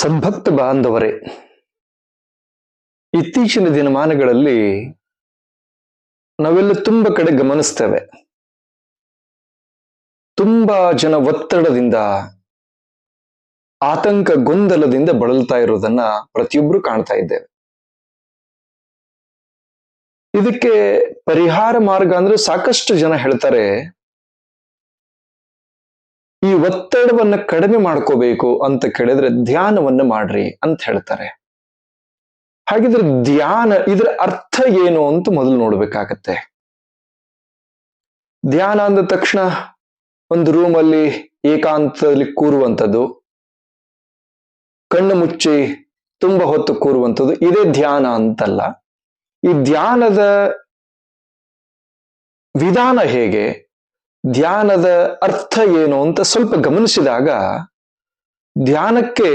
ಸದ್ಭಕ್ತ ಬಾಂಧವರೇ, ಇತ್ತೀಚಿನ ದಿನಮಾನಗಳಲ್ಲಿ ನಾವೆಲ್ಲ ತುಂಬ ಕಡೆ ಗಮನಿಸ್ತೇವೆ. ತುಂಬಾ ಜನ ಒತ್ತಡದಿಂದ, ಆತಂಕ ಗೊಂದಲದಿಂದ ಬಳಲ್ತಾ ಇರೋದನ್ನ ಪ್ರತಿಯೊಬ್ರು ಕಾಣ್ತಾ ಇದ್ದೇವೆ. ಇದಕ್ಕೆ ಪರಿಹಾರ ಮಾರ್ಗ ಅಂದ್ರೆ ಸಾಕಷ್ಟು ಜನ ಹೇಳ್ತಾರೆ ಈ ಒತ್ತಡವನ್ನ ಕಡಿಮೆ ಮಾಡ್ಕೋಬೇಕು ಅಂತ ಕೇಳಿದ್ರೆ ಧ್ಯಾನವನ್ನ ಮಾಡ್ರಿ ಅಂತ ಹೇಳ್ತಾರೆ. ಹಾಗಿದ್ರೆ ಧ್ಯಾನ ಇದರ ಅರ್ಥ ಏನು ಅಂತ ಮೊದಲು ನೋಡ್ಬೇಕಾಗತ್ತೆ. ಧ್ಯಾನ ಅಂದ ತಕ್ಷಣ ಒಂದು ರೂಮಲ್ಲಿ ಏಕಾಂತದಲ್ಲಿ ಕೂರುವಂಥದ್ದು, ಕಣ್ಣು ಮುಚ್ಚಿ ತುಂಬ ಹೊತ್ತು ಕೂರುವಂಥದ್ದು ಇದೇ ಧ್ಯಾನ ಅಂತಲ್ಲ. ಈ ಧ್ಯಾನದ ವಿಧಾನ ಹೇಗೆ? ಧ್ಯಾನದ ಅರ್ಥ ಏನು ಅಂತ ಸ್ವಲ್ಪ ಗಮನಿಸಿದಾಗ ಧ್ಯಾನಕ್ಕೆ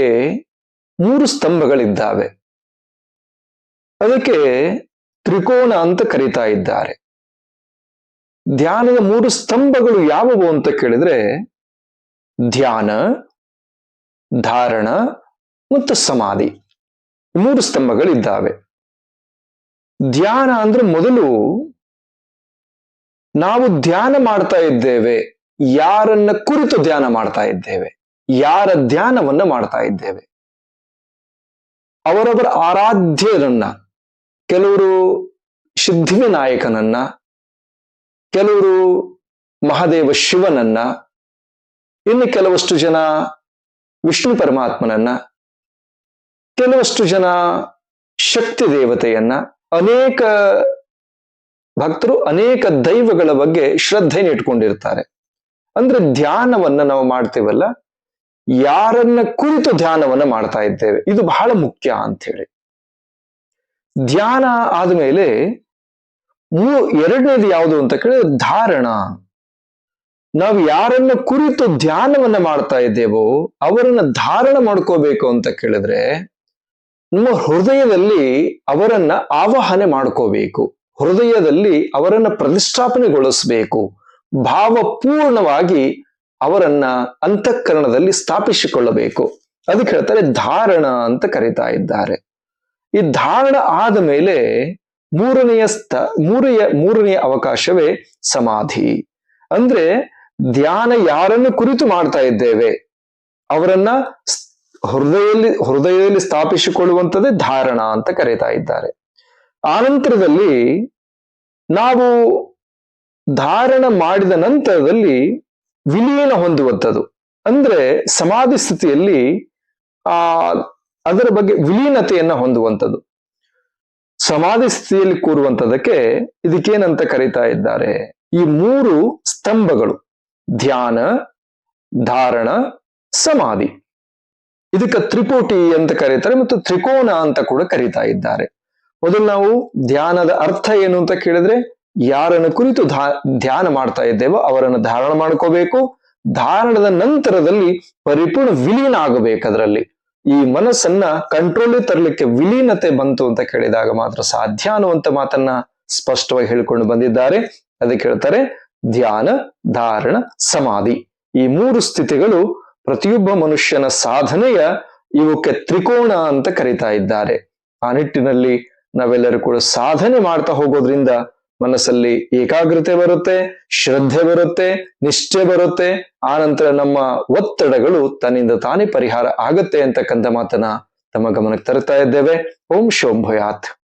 ಮೂರು ಸ್ತಂಭಗಳಿದ್ದಾವೆ. ಅದಕ್ಕೆ ತ್ರಿಕೋನ ಅಂತ ಕರೀತಾ ಇದ್ದಾರೆ. ಧ್ಯಾನದ ಮೂರು ಸ್ತಂಭಗಳು ಯಾವುವು ಅಂತ ಕೇಳಿದ್ರೆ ಧ್ಯಾನ, ಧಾರಣ ಮತ್ತು ಸಮಾಧಿ ಮೂರು ಸ್ತಂಭಗಳಿದ್ದಾವೆ. ಧ್ಯಾನ ಅಂದ್ರೆ ಮೊದಲು ನಾವು ಧ್ಯಾನ ಮಾಡ್ತಾ ಇದ್ದೇವೆ. ಯಾರನ್ನ ಕುರಿತು ಧ್ಯಾನ ಮಾಡ್ತಾ ಇದ್ದೇವೆ. ಯಾರ ಧ್ಯಾನವನ್ನ ಮಾಡ್ತಾ ಇದ್ದೇವೆ. ಅವರವರ ಆರಾಧ್ಯರನ್ನ, ಕೆಲವರು ಸಿದ್ಧಿವಿನಾಯಕನನ್ನ ಕೆಲವರು ಮಹಾದೇವ ಶಿವನನ್ನ, ಇನ್ನು ಕೆಲವಷ್ಟು ಜನ ವಿಷ್ಣು ಪರಮಾತ್ಮನನ್ನ, ಕೆಲವಷ್ಟು ಜನ ಶಕ್ತಿ ದೇವತೆಯನ್ನ, ಅನೇಕ ಭಕ್ತರು ಅನೇಕ ದೈವಗಳ ಬಗ್ಗೆ ಶ್ರದ್ಧೆನ ಇಟ್ಕೊಂಡಿರ್ತಾರೆ. ಅಂದ್ರೆ ಧ್ಯಾನವನ್ನ ನಾವು ಮಾಡ್ತೇವಲ್ಲ, ಯಾರನ್ನ ಕುರಿತು ಧ್ಯಾನವನ್ನ ಮಾಡ್ತಾ ಇದ್ದೇವೆ. ಇದು ಬಹಳ ಮುಖ್ಯ ಅಂತ ಹೇಳಿ ಧ್ಯಾನ ಆದ್ಮೇಲೆ ಮೂ ಎರಡನೇದು ಯಾವುದು ಅಂತ ಕೇಳಿದ್ರೆ ಧಾರಣ. ನಾವು ಯಾರನ್ನ ಕುರಿತು ಧ್ಯಾನವನ್ನ ಮಾಡ್ತಾ ಇದ್ದೇವೋ ಅವರನ್ನ ಧಾರಣ ಮಾಡ್ಕೋಬೇಕು ಅಂತ ಕೇಳಿದ್ರೆ, ನಮ್ಮ ಹೃದಯದಲ್ಲಿ ಅವರನ್ನ ಆವಾಹನೆ ಮಾಡ್ಕೋಬೇಕು. ಹೃದಯದಲ್ಲಿ ಅವರನ್ನ ಪ್ರತಿಷ್ಠಾಪನೆಗೊಳಿಸಬೇಕು. ಭಾವಪೂರ್ಣವಾಗಿ ಅವರನ್ನ ಅಂತಃಕರಣದಲ್ಲಿ ಸ್ಥಾಪಿಸಿಕೊಳ್ಳಬೇಕು. ಅದಕ್ಕೆ ಹೇಳ್ತಾರೆ ಧಾರಣ ಅಂತ ಕರೀತಾ ಇದ್ದಾರೆ. ಈ ಧಾರಣ ಆದ ಮೇಲೆ ಮೂರನೆಯ ಸ್ಥ, ಮೂರೆಯ, ಮೂರನೆಯ ಅವಕಾಶವೇ ಸಮಾಧಿ. ಅಂದ್ರೆ ಧ್ಯಾನ ಯಾರನ್ನು ಕುರಿತು ಮಾಡ್ತಾ ಇದ್ದೇವೆ? ಅವರನ್ನ ಹೃದಯದಲ್ಲಿ ಹೃದಯದಲ್ಲಿ ಸ್ಥಾಪಿಸಿಕೊಳ್ಳುವಂಥದ್ದೇ ಧಾರಣ ಅಂತ ಕರೀತಾ ಇದ್ದಾರೆ. ಆನಂತರದಲ್ಲಿ ನಾವು ಧಾರಣ ಮಾಡಿದ ನಂತರದಲ್ಲಿ ವಿಲೀನ ಹೊಂದುವಂಥದ್ದು. ಅಂದ್ರೆ ಸಮಾಧಿ ಸ್ಥಿತಿಯಲ್ಲಿ, ಆ, ಅದರ ಬಗ್ಗೆ ವಿಲೀನತೆಯನ್ನ ಹೊಂದುವಂಥದ್ದು. ಸಮಾಧಿ ಸ್ಥಿತಿಯಲ್ಲಿ ಕೂರುವಂಥದಕ್ಕೆ ಇದಕ್ಕೇನಂತ ಕರೀತಾ ಇದ್ದಾರೆ. ಈ ಮೂರು ಸ್ತಂಭಗಳು, ಧ್ಯಾನ, ಧಾರಣ, ಸಮಾಧಿ. ಇದಕ್ಕೆ ತ್ರಿಕೋಟಿ ಅಂತ ಕರೀತಾರೆ ಮತ್ತು ತ್ರಿಕೋನ ಅಂತ ಕೂಡ ಕರೀತಾ ಇದ್ದಾರೆ. ಮೊದಲು ನಾವು ಧ್ಯಾನದ ಅರ್ಥ ಏನು ಅಂತ ಕೇಳಿದ್ರೆ, ಯಾರನ್ನು ಕುರಿತು ಧ್ಯಾನ ಮಾಡ್ತಾ ಇದ್ದೇವೋ ಅವರನ್ನು ಧಾರಣ ಮಾಡ್ಕೋಬೇಕು. ಧಾರಣದ ನಂತರದಲ್ಲಿ ಪರಿಪೂರ್ಣ ವಿಲೀನ ಆಗಬೇಕು ಅದರಲ್ಲಿ. ಈ ಮನಸ್ಸನ್ನ ಕಂಟ್ರೋಲ್ ತರಲಿಕ್ಕೆ ವಿಲೀನತೆ ಬಂತು ಅಂತ ಕೇಳಿದಾಗ ಮಾತ್ರ ಸಾಧ್ಯ ಅನ್ನುವಂತ ಮಾತನ್ನ ಸ್ಪಷ್ಟವಾಗಿ ಹೇಳಿಕೊಂಡು ಬಂದಿದ್ದಾರೆ. ಅದಕ್ಕೆ ಹೇಳ್ತಾರೆ, ಧ್ಯಾನ, ಧಾರಣ, ಸಮಾಧಿ. ಈ ಮೂರು ಸ್ಥಿತಿಗಳು ಪ್ರತಿಯೊಬ್ಬ ಮನುಷ್ಯನ ಸಾಧನೆಯ ಇವಕ್ಕೆ ತ್ರಿಕೋಣ ಅಂತ ಕರೀತಾ ಇದ್ದಾರೆ. ಆ ನಿಟ್ಟಿನಲ್ಲಿ ನಾವೆಲ್ಲರೂ ಕೂಡ ಸಾಧನೆ ಮಾಡ್ತಾ ಹೋಗೋದ್ರಿಂದ ಮನಸ್ಸಲ್ಲಿ ಏಕಾಗ್ರತೆ ಬರುತ್ತೆ, ಶ್ರದ್ಧೆ ಬರುತ್ತೆ, ನಿಷ್ಠೆ ಬರುತ್ತೆ. ಆನಂತರ ನಮ್ಮ ಒತ್ತಡಗಳು ತನ್ನಿಂದ ತಾನೇ ಪರಿಹಾರ ಆಗತ್ತೆ ಅಂತಕ್ಕಂಥ ಮಾತನ್ನ ತಮ್ಮ ಗಮನಕ್ಕೆ ತರ್ತಾ ಇದ್ದೇವೆ. ಓಂ ಶೋಭಯಾತ್.